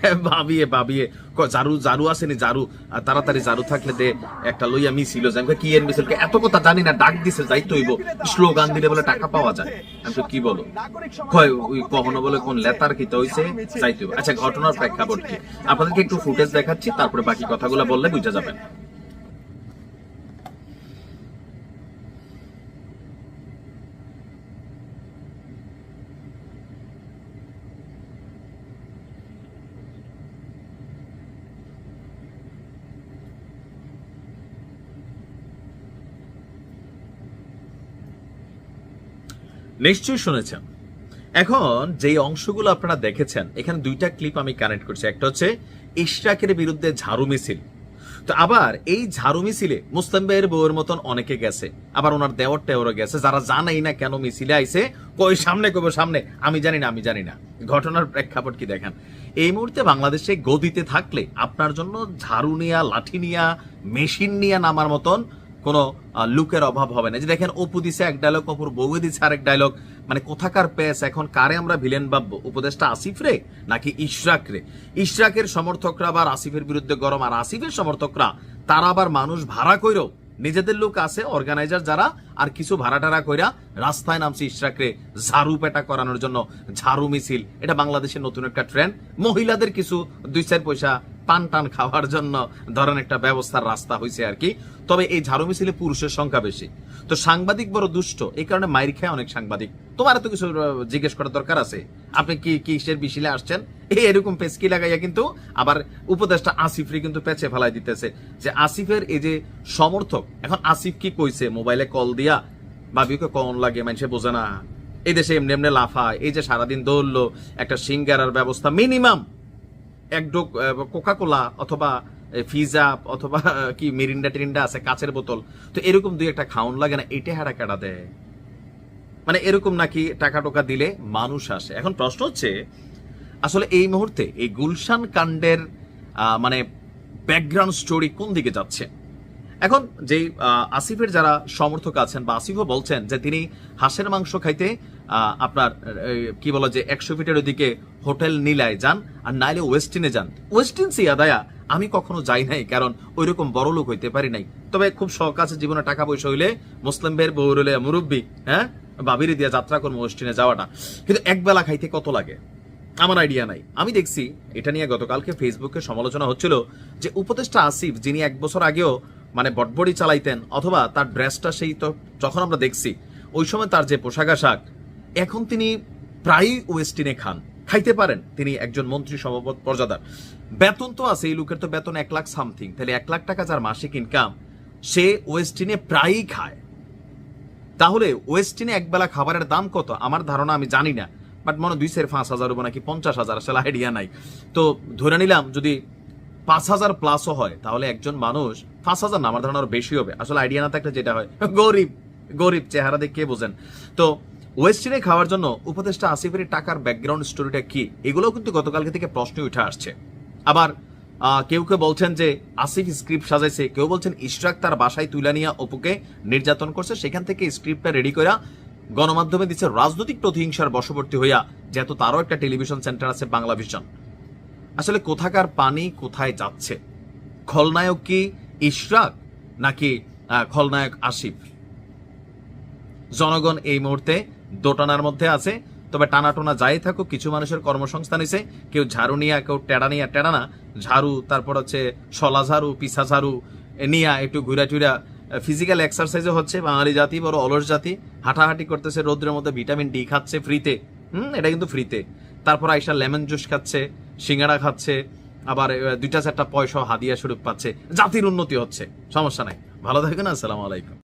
ভাবিয়ে ভাবিয়ে। জারু জারু আসেনি জারু। তাড়াতাড়ি জারু থাকলে দে, একটা লইয়া মিছিল আমি কি এর মিছিল কে? এত কথা জানি না, ডাক দিছে, যাইতে হইব। স্লোগান দিলে বলে টাকা পাওয়া যায়। আমি তো কি বলো? কয়, ওই কখনো বলে কোন লেতার কিতে হইছে? যাইতে হইব। আচ্ছা ঘটনার প্রেক্ষাপট কি? আপনাদেরকে একটু ফুটেজ দেখাচ্ছি, তারপরে বাকি কথাগুলো বললে বুঝা যাবেন নিশ্চয়ই শুনেছেন। এখন যেই অংশগুলো আপনারা দেখেছেন, এখানে দুইটা ক্লিপ আমি কানেক্ট করছি। একটা হচ্ছে ইশরাকের বিরুদ্ধে ঝাড়ু মিছিল। তো আবার এই ঝাড়ু মিছিলে মুসলিম ভাইয়ের বউয়ের মতন অনেকে গেছে। আবার ওনার দেওয়ার টেওরও গেছে। যারা জানাই না কেন মিছিলে আইছে, কই সামনে কব সামনে, আমি জানি না, আমি জানি না। ঘটনার প্রেক্ষাপট কি দেখেন? এই মুহূর্তে বাংলাদেশে গদিতে থাকলে আপনার জন্য ঝাড়ু নিয়া, লাঠি নিয়া, মেশিন নিয়া নামার মতন কোনো লুকের অভাব হবে না। যে দেখেন অপু দিছে এক ডায়লগ অপুর বউ দিছে আরেক ডায়লগ মানে কোথাকার পেস, এখন কারে আমরা ভিলেন ভাববো উপদেশটা আসিফ রে, নাকি ইশরাক রে? ইশরাকের সমর্থকরা আবার আসিফের বিরুদ্ধে গরম, আর আসিফের সমর্থকরা, তারা আবার মানুষ ভাড়া কইরো। নিজেদের লোক আছে অর্গানাইজার যারা, আর কিছু ভাড়া টাড়া কইরা রাস্তায় নামছে ইশরাকরে ঝাড়ু পেটা করানোর জন্য, ঝাড়ু মিছিল। এটা বাংলাদেশের নতুন একটা ট্রেন্ড মহিলাদের কিছু দুই চার পয়সা পান টান খাওয়ার জন্য ধরেন একটা ব্যবস্থার রাস্তা হয়েছে আর কি। তবে এই ঝাড়ু মিছিলে পুরুষের সংখ্যা বেশি। তো সাংবাদিক বড় দুষ্ট, এই কারণে মাইর খায় অনেক সাংবাদিক। তোমার তো কিছু জিজ্ঞেস করার দরকার আছে? আপনি কি কিসের বিশিলে আসছেন? এই এরকম পেসকি লাগাইয়া কিন্তু আবার উপদেশটা আসিফরে কিন্তু পেছে ফেলাই দিতেছে যে আসিফের এই যে সমর্থক, এখন আসিফ কি কইছে? মোবাইলে কল দিয়া, ভাবিকে কন লাগে, মানুষে বোঝে না। এই দেশে এমনি এমনি লাফা এই যে সারাদিন দৌড়লো, একটা সিঙ্গারার ব্যবস্থা মিনিমাম এক ডোক কোকা কোলা অথবা ফিজা অথবা কি মিরিন্ডা টিরিন্ডা আছে, কাচের বোতল। তো এরকম দুই একটা খাউন লাগে না, এটা হারা কাটা দেয়? মানে এরকম নাকি টাকা টোকা দিলে মানুষ আসে। এখন প্রশ্ন হচ্ছে, আসলে এই মুহূর্তে এই গুলশান কাণ্ডের মানে ব্যাকগ্রাউন্ড স্টোরি কোন দিকে যাচ্ছে? এখন যে আসিফের যারা সমর্থক আছেন বা আসিফও বলছেন যে তিনি হাঁসের মাংস খাইতে আপনার কি বলা যে, একশো ফিটের ওদিকে হোটেল নীলায় যান, আর নাইলে ওয়েস্টিনে যান। ওয়েস্টিন সিয়াদায়া আমি কখনো যাই নাই, কারণ ওই রকম বড় লোক হইতে পারি নাই। তবে খুব শখ আছে জীবনে টাকা পয়সা হইলে মুসলিম ভাইয়ের বউ হইলে মুরব্বী হ্যাঁ বাবিরে দিয়ে যাত্রা করব ওয়েস্টিনে যাওয়াটা। কিন্তু একবেলা খাইতে কত লাগে? আমার আইডিয়া নাই। আমি দেখছি, এটা নিয়ে গতকালকে ফেসবুকে সমালোচনা হচ্ছিল যে, উপদেষ্টা আসিফ, যিনি এক বছর আগেও মানে বটবড়ি চালাইতেন, অথবা তার ড্রেসটা সেই তো, যখন আমরা দেখছি, ওই সময় তার যে পোশাক আশাক এখন তিনি প্রায়ই ওয়েস্টিনে খান। খাইতে পারেন, তিনি একজন মন্ত্রী সভাপত পর্যাদার বেতন তো আছে এই লোকের তো বেতন এক লাখ সামথিং তাহলে এক লাখ টাকা যার মাসিক ইনকাম সে ওয়েস্টিনে প্রায়ই খায়। তাহলে ওয়েস্টিনে একবেলা খাবারের দাম কত? আমার ধারণা আমি জানি না। বাট মনে দুই সের পাঁচ হাজার উপর নাকি পঞ্চাশ হাজার আসলে আইডিয়া নাই। তো ধরে নিলাম, যদি পাঁচ হাজার প্লাসও হয়, তাহলে একজন মানুষ পাঁচ হাজার না, আমার ধারণা আরও বেশি হবে। আসলে আইডিয়া না থাকলে যেটা হয়, গরিব গরিব চেহারা দেখে বোঝেন। তো ওয়েস্টিনে খাওয়ার জন্য উপদেষ্টা আসিফের টাকার ব্যাকগ্রাউন্ড স্টোরিটা কি? এগুলোও কিন্তু গতকালকে থেকে প্রশ্ন উঠে আসছে। আবার কেউ কেউ বলছেন যে আসিফ স্ক্রিপ্ট সাজাইছে, কেউ বলছেন ইশরাক তার বাসায় তুলে নিয়ে অপুকে নির্যাতন করছে, সেখান থেকে স্ক্রিপ্টটা রেডি করা গণমাধ্যমে দিচ্ছে রাজনৈতিক প্রতিহিংসার বশবর্তী হইয়া, যেহেতু তারও একটা টেলিভিশন সেন্টার আছে বাংলা ভিশন আসলে কোথাকার পানি কোথায় যাচ্ছে? খলনায়ক কি ইশরাক নাকি খলনায়ক আসিফ? জনগণ এই মুহূর্তে দোটানার মধ্যে আছে। তবে টানা টোনা যাই থাকুক, কিছু মানুষের কর্মসংস্থান হয়েছে কেউ ঝাড়ু নিয়া, কেউ টেড়া নিয়া, টেড়া না, ঝাড়ু, তারপর হচ্ছে শলা ঝাড়ু, পিসা ঝাড়ু নিয়া একটু ঘুরা টুরা ফিজিক্যাল এক্সারসাইজও হচ্ছে, বাঙালি জাতি বড় অলস জাতি, হাঁটাহাঁটি করতেছে, রোদ্রের মধ্যে ভিটামিন ডি খাচ্ছে ফ্রিতে হুম, এটা কিন্তু ফ্রিতে তারপর আইসা লেমন জুস খাচ্ছে, সিঙ্গাড়া খাচ্ছে, আবার দুইটা চারটা পয়সা হাদিয়া স্বরূপ পাচ্ছে। জাতির উন্নতি হচ্ছে, সমস্যা নাই। ভালো থাকবেন, আসসালামু আলাইকুম।